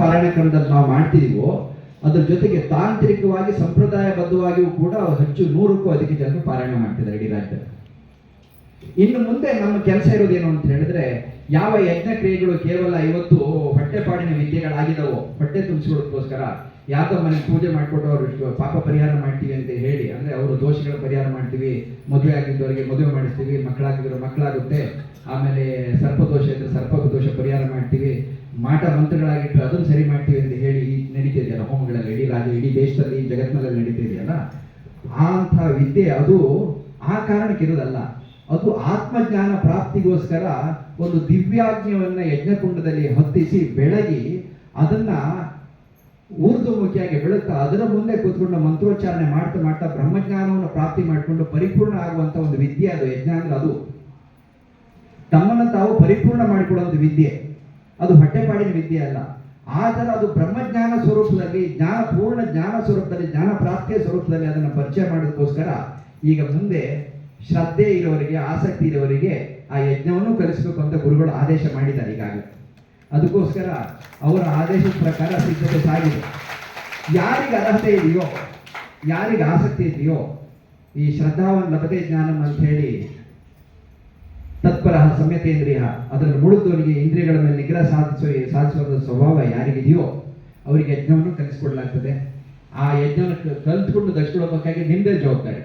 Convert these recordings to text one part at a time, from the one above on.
ಪಾರಾಯಣ ಕ್ರಮದಲ್ಲಿ ನಾವು ಮಾಡ್ತಿದೀವೋ, ಅದ್ರ ಜೊತೆಗೆ ತಾಂತ್ರಿಕವಾಗಿ ಸಂಪ್ರದಾಯಬದ್ಧವಾಗಿಯೂ ಕೂಡ ಹೆಚ್ಚು ನೂರಕ್ಕೂ ಅಧಿಕ ಜನರು ಪಾರಾಯಣ ಮಾಡ್ತಿದ್ದಾರೆ ಇಡೀ ರಾಜ್ಯದಲ್ಲಿ. ಇನ್ನು ಮುಂದೆ ನಮ್ಮ ಕೆಲಸ ಇರೋದೇನು ಅಂತ ಹೇಳಿದ್ರೆ, ಯಾವ ಯಜ್ಞ ಕ್ರಿಯೆಗಳು ಕೇವಲ ಇವತ್ತು ಹೊಟ್ಟೆಪಾಡಿನ ವಿದ್ಯೆಗಳಾಗಿದವೋ, ಹೊಟ್ಟೆ ತುಂಬಿಸಿಕೊಳ್ಳೋದಕ್ಕೋಸ್ಕರ ಯಾವ್ದೋ ಮನೆ ಪೂಜೆ ಮಾಡಿಕೊಟ್ಟು ಅವರು ಪಾಪ ಪರಿಹಾರ ಮಾಡ್ತೀವಿ ಅಂತ ಹೇಳಿ, ಅಂದ್ರೆ ಅವರು ದೋಷಗಳ ಪರಿಹಾರ ಮಾಡ್ತೀವಿ, ಮದುವೆ ಆಗಿದ್ದವರಿಗೆ ಮದುವೆ ಮಾಡಿಸ್ತೀವಿ ಮಕ್ಕಳಾಗಿದ್ರೆ ಮಕ್ಕಳಾಗುತ್ತೆ, ಆಮೇಲೆ ಸರ್ಪದೋಷ ಇದ್ರೆ ಸರ್ಪದೋಷ ಪರಿಹಾರ ಮಾಡ್ತೀವಿ ಮಾಟ ಮಂತ್ರಗಳಾಗಿಟ್ಟರೆ ಅದನ್ನು ಸರಿ ಮಾಡ್ತೀವಿ ಅಂತ ಹೇಳಿ ನಡೀತಿದೆಯಲ್ಲ ಹೋಮಗಳಲ್ಲಿ, ಇಡೀ ರಾಜ್ಯ, ಇಡೀ ದೇಶದಲ್ಲಿ ಜಗತ್ತಿನಲ್ಲಿ ನಡೀತಿದೆಯಲ್ಲ ಆ ಅಂಥ ವಿದ್ಯೆ ಅದು ಆ ಕಾರಣಕ್ಕೆ ಇರೋದಲ್ಲ ಅದು ಆತ್ಮಜ್ಞಾನ ಪ್ರಾಪ್ತಿಗೋಸ್ಕರ ಒಂದು ದಿವ್ಯಾಜ್ಞವನ್ನ ಯಜ್ಞಕುಂಡದಲ್ಲಿ ಹೊತ್ತಿಸಿ ಬೆಳಗಿ ಅದನ್ನ ಊರ್ಧ್ವಮುಖಿಯಾಗಿ ಬೆಳಗ್ತಾ ಅದರ ಮುಂದೆ ಕೂತ್ಕೊಂಡು ಮಂತ್ರೋಚ್ಚಾರಣೆ ಮಾಡ್ತಾ ಮಾಡ್ತಾ ಬ್ರಹ್ಮಜ್ಞಾನವನ್ನು ಪ್ರಾಪ್ತಿ ಮಾಡಿಕೊಂಡು ಪರಿಪೂರ್ಣ ಆಗುವಂತ ಒಂದು ವಿದ್ಯೆ ಅದು, ಯಜ್ಞ ಅಂದ್ರೆ ಅದು. ತಮ್ಮನ್ನು ತಾವು ಪರಿಪೂರ್ಣ ಮಾಡಿಕೊಡುವಂಥ ವಿದ್ಯೆ. ಅದು ಹೊಟ್ಟೆಪಾಡಿನ ವಿದ್ಯೆ ಅಲ್ಲ. ಆದರೆ ಅದು ಬ್ರಹ್ಮಜ್ಞಾನ ಸ್ವರೂಪದಲ್ಲಿ, ಜ್ಞಾನ ಪೂರ್ಣ ಜ್ಞಾನ ಸ್ವರೂಪದಲ್ಲಿ, ಜ್ಞಾನ ಪ್ರಾಪ್ತಿಯ ಸ್ವರೂಪದಲ್ಲಿ ಅದನ್ನು ಪರಿಚಯ ಮಾಡೋದಕ್ಕೋಸ್ಕರ ಈಗ ಮುಂದೆ ಶ್ರದ್ಧೆ ಇರೋರಿಗೆ, ಆಸಕ್ತಿ ಇರೋರಿಗೆ ಆ ಯಜ್ಞವನ್ನು ಕಲಿಸಬೇಕು ಅಂತ ಗುರುಗಳು ಆದೇಶ ಮಾಡಿದ್ದಾರೆ ಈಗಾಗಲೇ. ಅದಕ್ಕೋಸ್ಕರ ಅವರ ಆದೇಶದ ಪ್ರಕಾರ ಸಿದ್ಧತೆ ಸಾಗಿದೆ. ಯಾರಿಗೆ ಅರ್ಹತೆ ಇದೆಯೋ, ಯಾರಿಗೆ ಆಸಕ್ತಿ ಇದೆಯೋ ಈ ಶ್ರದ್ಧಾವನ್ ಲಭತೆ ಜ್ಞಾನಂ ಅಂತ ಹೇಳಿ ತತ್ಪರ ಸಮ್ಯತೇಂದ್ರಿಯ ಅದನ್ನು ಮುಳುದವರಿಗೆ ಇಂದ್ರಿಯಗಳ ಮೇಲೆ ನಿಗ್ರಹ ಸಾಧಿಸುವ ಸಾಧಿಸುವ ಸ್ವಭಾವ ಯಾರಿಗಿದೆಯೋ ಅವರಿಗೆ ಯಜ್ಞವನ್ನು ಕಲಿಸ್ಕೊಡ್ಲಾಗ್ತದೆ. ಆ ಯಜ್ಞವನ್ನು ಕಲ್ತ್ಕೊಂಡು ಕಲಿತ್ಕೊಂಡು ನಿಮ್ಮದೇ ಜವಾಬ್ದಾರಿ.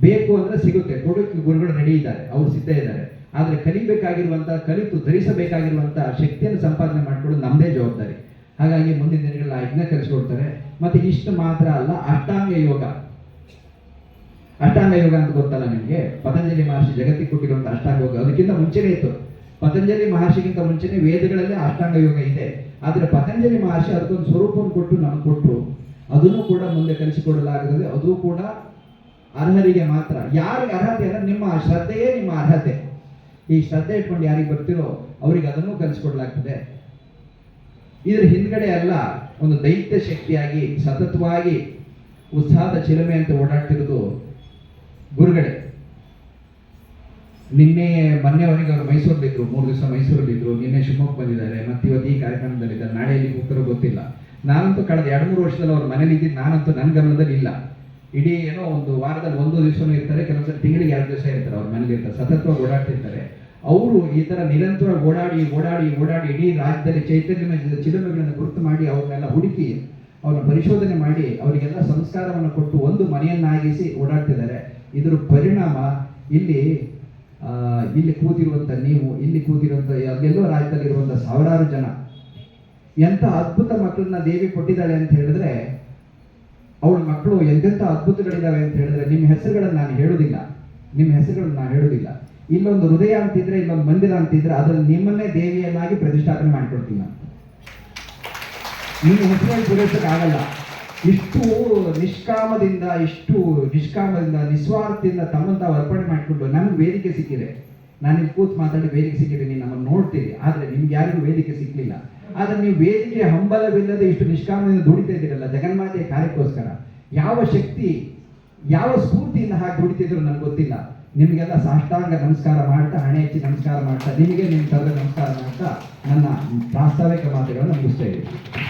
ಬೇಕು ಅಂದ್ರೆ ಸಿಗುತ್ತೆ. ಕೊಡೋಕೆ ಗುರುಗಳು ರೆಡಿ ಇದ್ದಾರೆ. ಅವ್ರು ಸಿದ್ಧ ಇದ್ದಾರೆ. ಆದರೆ ಕಲಿಬೇಕಾಗಿರುವಂತ, ಕಲಿತು ಧರಿಸಬೇಕಾಗಿರುವಂಥ ಶಕ್ತಿಯನ್ನು ಸಂಪಾದನೆ ಮಾಡ್ಕೊಳ್ಳೋದು ನಮ್ಮದೇ ಜವಾಬ್ದಾರಿ. ಹಾಗಾಗಿ ಮುಂದಿನ ದಿನಗಳಲ್ಲಿ ಆ ಯಜ್ಞ ಕಲಿಸ್ಕೊಡ್ತಾರೆ. ಮತ್ತೆ ಇಷ್ಟು ಮಾತ್ರ ಅಲ್ಲ, ಅಷ್ಟಾಂಗ ಯೋಗ. ಅಷ್ಟಾಂಗ ಯೋಗ ಅಂತ ಗೊತ್ತಲ್ಲ ನಿಮಗೆ? ಪತಂಜಲಿ ಮಹರ್ಷಿ ಜಗತ್ತಿಗೆ ಕೊಟ್ಟಿರುವಂತ ಅಷ್ಟಾಂಗ ಯೋಗ ಅದಕ್ಕಿಂತ ಮುಂಚೆನೇ ಇತ್ತು. ಪತಂಜಲಿ ಮಹರ್ಷಿಗಿಂತ ಮುಂಚೆನೆ ವೇದಗಳಲ್ಲಿ ಅಷ್ಟಾಂಗ ಯೋಗ ಇದೆ. ಆದರೆ ಪತಂಜಲಿ ಮಹರ್ಷಿ ಅದಕ್ಕೊಂದು ಸ್ವರೂಪವನ್ನು ಕೊಟ್ಟು ನಮ್ಗೆ ಕೊಟ್ಟರು ಅದನ್ನು ಕೂಡ ಮುಂದೆ ಕಲಿಸಿಕೊಡಲಾಗುತ್ತದೆ ಅದು ಕೂಡ ಅರ್ಹರಿಗೆ ಮಾತ್ರ. ಯಾರಿಗೆ ಅರ್ಹತೆ ಅಂದ್ರೆ ನಿಮ್ಮ ಶ್ರದ್ಧೆಯೇ ನಿಮ್ಮ ಅರ್ಹತೆ. ಈ ಶ್ರದ್ಧೆ ಇಟ್ಕೊಂಡು ಯಾರಿಗೆ ಬರ್ತಿರೋ ಅವರಿಗೆ ಅದನ್ನು ಕಲಿಸಿಕೊಡಲಾಗ್ತದೆ. ಇದ್ರ ಹಿಂದ್ಗಡೆ ಅಲ್ಲ, ಒಂದು ದೈತ್ಯ ಶಕ್ತಿಯಾಗಿ, ಸತತವಾಗಿ ಉತ್ಸಾಹದ ಚಿಲುಮೆ ಅಂತ ಓಡಾಡ್ತಿರೋದು ಗುರುಗಳೇ, ನಿನ್ನೆ ಮೊನ್ನೆವರೆಗೆ ಅವರು ಮೈಸೂರಲ್ಲಿದ್ದರು ಮೂರು ದಿವಸ ಮೈಸೂರಲ್ಲಿದ್ದರು ನಿನ್ನೆ ಶಿವಮೊಗ್ಗ ಬಂದಿದ್ದಾರೆ, ಮತ್ತೆ ಇವತ್ತು ಈ ಕಾರ್ಯಕ್ರಮದಲ್ಲಿದ್ದಾರೆ ನಾಳೆ ಇಲ್ಲಿ ಹೋಗ್ತಾರೋ ಗೊತ್ತಿಲ್ಲ. ನಾನಂತೂ ಕಳೆದ ಎರಡು, ಮೂರು ವರ್ಷದಲ್ಲಿ ಅವ್ರ ಮನೇಲಿ ನಾನಂತೂ ನನ್ನ ಗಮನದಲ್ಲಿ ಇಲ್ಲ. ಇಡೀ ಏನೋ ಒಂದು ವಾರದಲ್ಲಿ ಒಂದು ದಿವಸನೂ ಇರ್ತಾರೆ, ಕೆಲವೊಂದ್ಸಲ ತಿಂಗಳಿಗೆ ಎರಡು ದಿವಸ ಇರ್ತಾರೆ ಅವ್ರ ಮನೇಲಿ ಇರ್ತಾರೆ, ಸತತವಾಗಿ ಓಡಾಡ್ತಿರ್ತಾರೆ ಅವರು ಈ ಥರ ನಿರಂತರ ಓಡಾಡಿ ಓಡಾಡಿ ಓಡಾಡಿ ಇಡೀ ರಾಜ್ಯದಲ್ಲಿ ಚೈತನ್ಯ ಚಿಲುಮೆಗಳನ್ನು ಗುರುತು ಮಾಡಿ, ಅವ್ರನ್ನೆಲ್ಲ ಹುಡುಕಿ, ಅವ್ರನ್ನ ಪರಿಶೋಧನೆ ಮಾಡಿ, ಅವರಿಗೆಲ್ಲ ಸಂಸ್ಕಾರವನ್ನು ಕೊಟ್ಟು ಒಂದು ಮನೆಯನ್ನಾಗಿಸಿ ಓಡಾಡ್ತಿದ್ದಾರೆ. ಇದರ ಪರಿಣಾಮ ಇಲ್ಲಿ ಇಲ್ಲಿ ಕೂತಿರುವಂತ ನೀವು, ಇಲ್ಲಿ ಕೂತಿರುವಂತ ಎಲ್ಲೆಲ್ಲೋ ರಾಜ್ಯದಲ್ಲಿರುವಂಥ ಸಾವಿರಾರು ಜನ. ಎಂಥ ಅದ್ಭುತ ಮಕ್ಕಳನ್ನ ದೇವಿ ಕೊಟ್ಟಿದ್ದಾಳೆ ಅಂತ ಹೇಳಿದ್ರೆ, ಅವಳ ಮಕ್ಕಳು ಎಂತೆಂಥ ಅದ್ಭುತಗಳಿದ್ದಾವೆ ಅಂತ ಹೇಳಿದ್ರೆ ನಿಮ್ಮ ಹೆಸರುಗಳನ್ನು ನಾನು ಹೇಳುವುದಿಲ್ಲ. ನಿಮ್ಮ ಹೆಸರುಗಳನ್ನು ನಾನು ಹೇಳುವುದಿಲ್ಲ. ಇಲ್ಲೊಂದು ಹೃದಯ ಅಂತಿದ್ರೆ, ಇಲ್ಲೊಂದು ಮಂದಿರ ಅಂತಿದ್ರೆ, ಅದರಲ್ಲಿ ನಿಮ್ಮನ್ನೇ ದೇವಿಯನ್ನಾಗಿ ಪ್ರತಿಷ್ಠಾಪನೆ ಮಾಡಿಕೊಡ್ತೀನಿ ನಾನು. ನಿಮ್ಮ ಹೆಸರಲ್ಲಿ ಪೂರೈಸಕ್ಕಾಗಲ್ಲ. ಇಷ್ಟು ನಿಷ್ಕಾಮದಿಂದ ಇಷ್ಟು ನಿಷ್ಕಾಮದಿಂದ, ನಿಸ್ವಾರ್ಥದಿಂದ ತಮ್ಮಂತ ಅರ್ಪಣೆ ಮಾಡಿಕೊಂಡು ನಮ್ಗೆ ವೇದಿಕೆ ಸಿಕ್ಕಿದೆ. ನಾನು ಕೂತ್ ಮಾತಾಡಿ ವೇದಿಕೆ ಸಿಕ್ಕಿದೆ ನೀವು ನಮ್ಮನ್ನು ನೋಡ್ತೀರಿ. ಆದರೆ ನಿಮ್ಗೆ ಯಾರಿಗೂ ವೇದಿಕೆ ಸಿಕ್ಕಲಿಲ್ಲ ಆದರೆ ನೀವು ವೇದಿಕೆ ಹಂಬಲವಿಲ್ಲದೆ ಇಷ್ಟು ನಿಷ್ಕಾಮದಿಂದ ದುಡಿತಾ ಇದ್ದೀರಲ್ಲ, ಜಗನ್ಮಾತೆಯ ಕಾರ್ಯಕ್ಕೋಸ್ಕರ. ಯಾವ ಶಕ್ತಿ, ಯಾವ ಸ್ಫೂರ್ತಿಯಿಂದ ಹಾಗೆ ದುಡಿತಿದ್ರು ನನಗೆ ಗೊತ್ತಿಲ್ಲ. ನಿಮಗೆಲ್ಲ ಸಾಷ್ಟಾಂಗ ನಮಸ್ಕಾರ ಮಾಡ್ತಾ, ಹಣೆ ಹಚ್ಚಿ ನಮಸ್ಕಾರ ಮಾಡ್ತಾ, ನಿಮಗೆ ನಿಮ್ಮ ತಂದೆ ನಮಸ್ಕಾರ ಮಾಡ್ತಾ ನನ್ನ ಪ್ರಾಸ್ತಾವಿಕ ಮಾತುಗಳನ್ನು ಮುಗಿಸ್ತಾ ಇದ್ದೀನಿ.